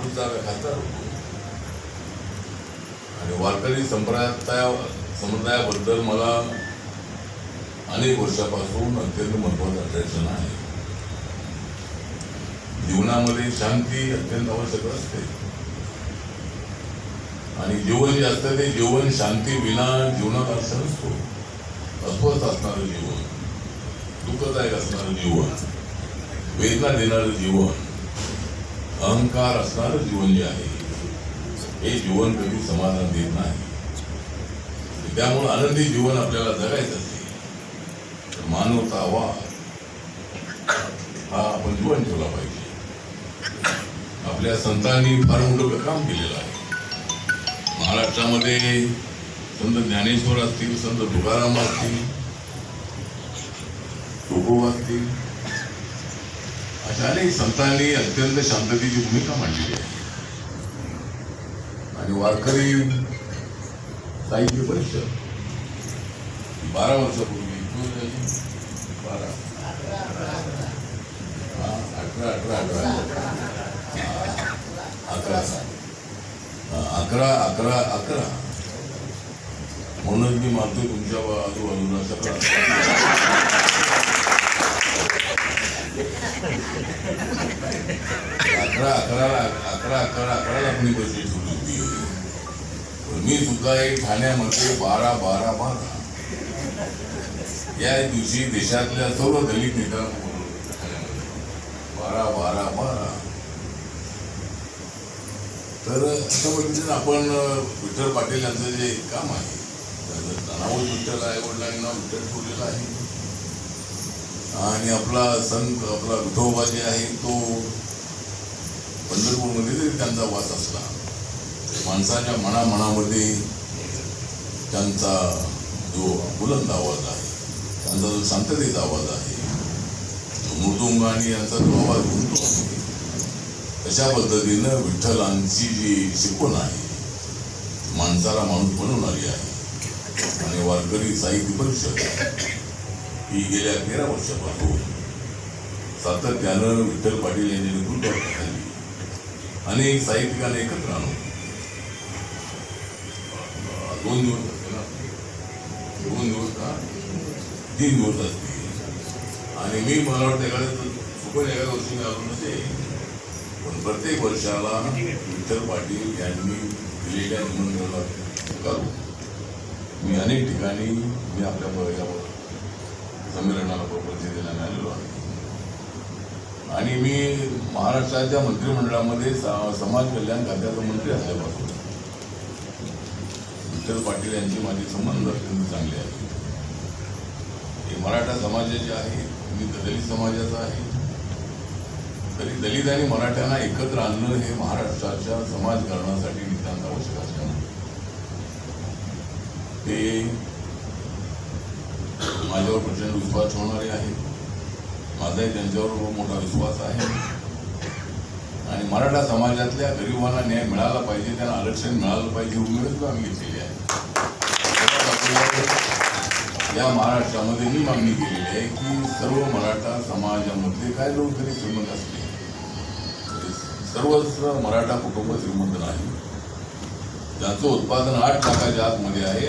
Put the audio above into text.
पंढरपूरचा खासदार आणि वारकरी संप्रदाया समुदायाबद्दल मला अनेक वर्षापासून अत्यंत महत्वाचं अट्रॅक्शन आहे. जीवनामध्ये शांती अत्यंत आवश्यक असते. आणि जीवन जे असतं ते जीवन शांती विना जीवनात अर्थ नसतो अस्वस्थ असणारं जीवन दुःखदायक असणारं जीवन वेदना देणारं जीवन अहंकार असणारं जीवन जे आहे. हे जीवन कधी समाधान देत नाही. त्यामुळे आनंदी जीवन आपल्याला जगायचं असेल तर मानवतावाद हा आपण जीवन ठेवला पाहिजे. आपल्या संतांनी फार मोठं काम केलेलं आहे. महाराष्ट्रामध्ये संत ज्ञानेश्वर असतील संत तुकाराम असतील तुकोबा असतील अशा अनेक संतांनी अत्यंत शांततेची भूमिका मांडलेली आहे. आणि वारकरी साहित्य परिषद बारा वर्षापूर्वी बारा. अकरा अठरा अठरा अठरा. अकरा सा अकरा अकरा अकरा. म्हणून मी मानतो तुमच्या आजूबाजूला सगळं अकरा अकराला अकरा अकरा अकराला कोणी पैसे ठेवली होती. पण मी सुद्धा एक ठाण्यामध्ये बारा बारा बारा. या दिवशी देशातल्या सर्व दलित नेत्यांना बारा बारा बारा. तर अशा पद्धतीने आपण विठ्ठल पाटील यांचं जे काम आहे त्याचं नाव विठ्ठल आहे वडिलांना विठ्ठल ठेवलेला आहे. आणि आपला संत आपला विठोबा जे आहे तो पंढरपूरमध्ये जरी त्यांचा वास असला. माणसाच्या मनामनामध्ये त्यांचा जो बुलंद आवाज आहे त्यांचा जो शांततेचा आवाज आहे जो मृदुंग आणि यांचा जो आवाज गुंतो तशा पद्धतीनं विठ्ठलांची जी शिकवण आहे माणसाला माणूस बनवणारी आहे. आणि वारकरी साहित्य परिषद ही गेल्या तेरा वर्षापासून सातत्यानं विठ्ठल पाटील यांच्या नेतृत्वाखाली अनेक साहित्यिकांना एकत्र आणून. दोन दिवस असते ना? दोन दिवस का? तीन दिवस असते. आणि मी मला वाटतं एखाद्या चुकून एखाद्या वर्षी मी आलो नसे पण प्रत्येक वर्षाला विठ्ठल पाटील यांनी दिलेल्या निमंत्रणाला करू मी अनेक ठिकाणी मी आपल्या यावर संमेलनाला प्रसिद्धीला मिळालेलो आहे. आणि मी महाराष्ट्राच्या मंत्रिमंडळामध्ये समाज कल्याण खात्याचा मंत्री असल्यापासून. विठ्ठल पाटील यांचे माझे संबंध अत्यंत चांगले आहेत. हे मराठा समाजाचे आहे मी दलित समाजाचा आहे. तरी दलित आणि मराठ्यांना एकत्र आणणं हे महाराष्ट्राच्या समाजकारणासाठी नितांत आवश्यक असल्यामुळे. ते माझ्यावर प्रचंड विश्वास होणारे आहेत. माझाही त्यांच्यावर खूप मोठा विश्वास आहे. आणि मराठा समाजातल्या गरिबांना न्याय मिळाला पाहिजे त्यांना आरक्षण मिळालं पाहिजे ही उमेदच आम्ही घेतलेली आहे. या महाराष्ट्रामध्ये ही मागणी केलेली आहे की सर्व मराठा समाजामध्ये काय लोक तरी श्रीमंत असले सर्वत्र सर्वच मराठा कुटुंब श्रीमंत नाही. ज्याचं उत्पादन आठ लाखाच्या आतमध्ये आहे